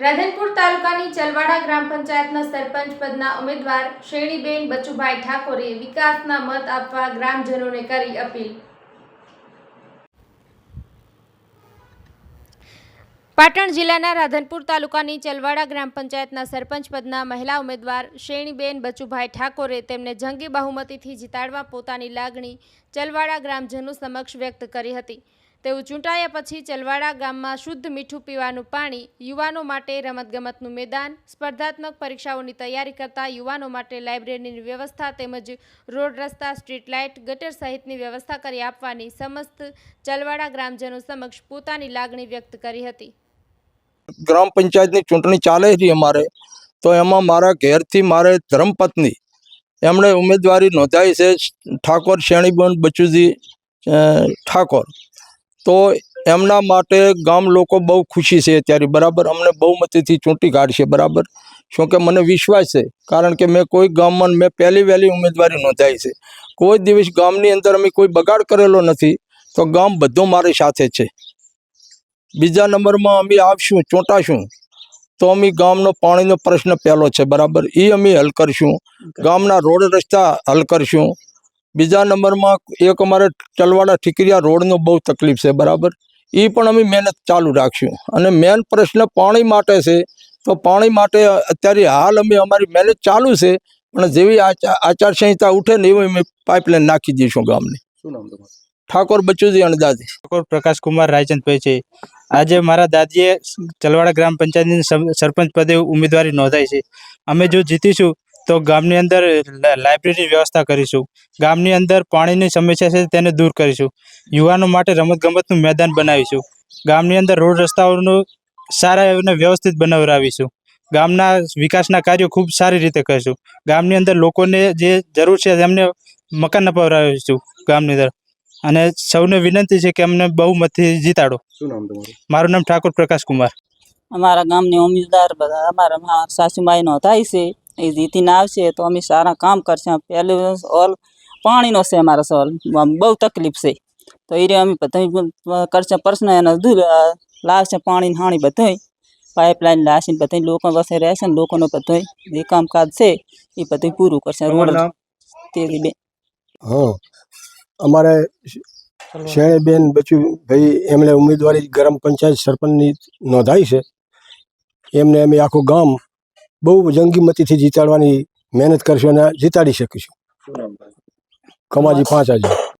રાધનપુર તાલુકાની ચલવાડા ગ્રામ પંચાયતના સરપંચ પદના ઉમેદવાર શ્રેણીબેન બચુભાઈ ઠાકોરે વિકાસના મત આપવા ગ્રામજનોને કરી અપીલ. પાટણ જિલ્લાના રાધનપુર તાલુકાની ચલવાડા ગ્રામ પંચાયતના સરપંચ પદના મહિલા ઉમેદવાર શ્રેણીબેન બચુભાઈ ઠાકોરે તેમને જંગી બહુમતીથી જીતાડવા પોતાની લાગણી ચલવાડા ગ્રામજનો સમક્ષ વ્યક્ત કરી હતી. તેઓ ચૂંટાયા પછી ચલવાડા ગામમાં શુદ્ધ મીઠું પીવાનું પાણી યુવાનો માટે રમતગમતનું મેદાન, સ્પર્ધાત્મક પરીક્ષાઓની તૈયારી કરતા યુવાનો માટે લાઇબ્રેરીની વ્યવસ્થા તેમજ રોડ રસ્તા, સ્ટ્રીટ લાઇટ, ગટર સહિતની વ્યવસ્થા કરી આપવાની સમસ્ત ચલવાડા ગ્રામજનો સમક્ષ પોતાની લાગણી વ્યક્ત કરી હતી. ગ્રામ પંચાયતની ચૂંટણી ચાલે છે અમારે, તો એમાં મારા ઘેરથી મારે ધર્મપત્ની, એમણે ઉમેદવારી નોંધાવી છે, ઠાકોર શેણીબેન બચુજી ઠાકોર. તો એમના માટે ગામ લોકો બહુ ખુશી છે અત્યારે. બરાબર? અમને બહુમતીથી ચૂંટી કાઢશે બરાબર? શું કે મને વિશ્વાસ છે? કારણ કે મેં કોઈ ગામમાં મેં પહેલી વહેલી ઉમેદવારી નોંધાવી છે. કોઈ દિવસ ગામની અંદર અમે કોઈ બગાડ કરેલો નથી તો ગામ બધો મારી સાથે છે. બીજા નંબરમાં અમે આવશું ચોંટાશું. તો અમે ગામનો પાણીનો પ્રશ્ન પહેલો છે બરાબર? એ અમે હલ કરશું. ગામના રોડ રસ્તા હલ કરશું. બીજા નંબરમાં એક અમારે ચલવાડા ઠીકરિયા રોડનો બહુ તકલીફ છે બરાબર? એ પણ અમે મહેનત ચાલુ રાખશું. અને મેન પ્રશ્ન પાણી માટે છે તો પાણી માટે અત્યારે હાલ અમે અમારી મહેનત ચાલુ છે પણ જેવી આચા- આચારસંહિતા ઉઠે ને એવી અમે પાઇપલાઇન નાખી દઈશું ગામની. શું નામ તમારું? ઠાકોર બચુજી અણદાજી ઠાકોર પ્રકાશ કુમાર રાયચંદભાઈ છે. આજે મારા દાદીએ ચલવાડા ગ્રામ પંચાયતની સરપંચ પદે ઉમેદવારી નોંધાઈ છે. અમે જો જીતીશું તો ગામની અંદર લાઇબ્રેરીની વ્યવસ્થા કરીશું. ગામની અંદર પાણીની સમસ્યા છે તેને દૂર કરીશું. યુવાનો માટે રમતગમતનું મેદાન બનાવીશું. ગામની અંદર રોડ રસ્તાઓનું સારા એમને વ્યવસ્થિત બનાવરાવીશું. ગામના વિકાસના કાર્યો ખૂબ સારી રીતે કરીશું. ગામની અંદર લોકોને જે જરૂર છે તેમને મકાન અપાવડાવીશું ગામની અંદર. અને સૌને વિનંતી છે કે અમને બહુમતથી જીતાડો. શું નામ તમારું? મારું નામ ઠાકોર પ્રકાશ કુમાર અમારા ગામની ઉમેદવાર બધા અમારા સાસુમાઈનો થાય છે. એ જીતીને આવશે તો અમે સારા કામ કરશે. પહેલું ઓલ પાણીનો છે અમારો સોલ. આમ બહુ તકલીફ છે. તો એ રે અમે બધા કરશે પ્રશ્ન એને દૂર લાવશે પાણી હાણી બધોય. પાઇપલાઇન લાવશે ને બધું લોકો વસે રહેશે ને લોકોનો બધો જે કામકાજ છે એ બધું પૂરું કરશે. રોડ તેથી બે હા અમારે શેણીબેન ભાઈ એમણે ઉમેદવારી ગ્રામ પંચાયત સરપંચની નોંધાઈ છે. એમને અમે આખું ગામ બહુ જંગીમતીથી જીતાડવાની મહેનત કરશું અને જીતાડી શકીશું. કમાજી પાંચ આજે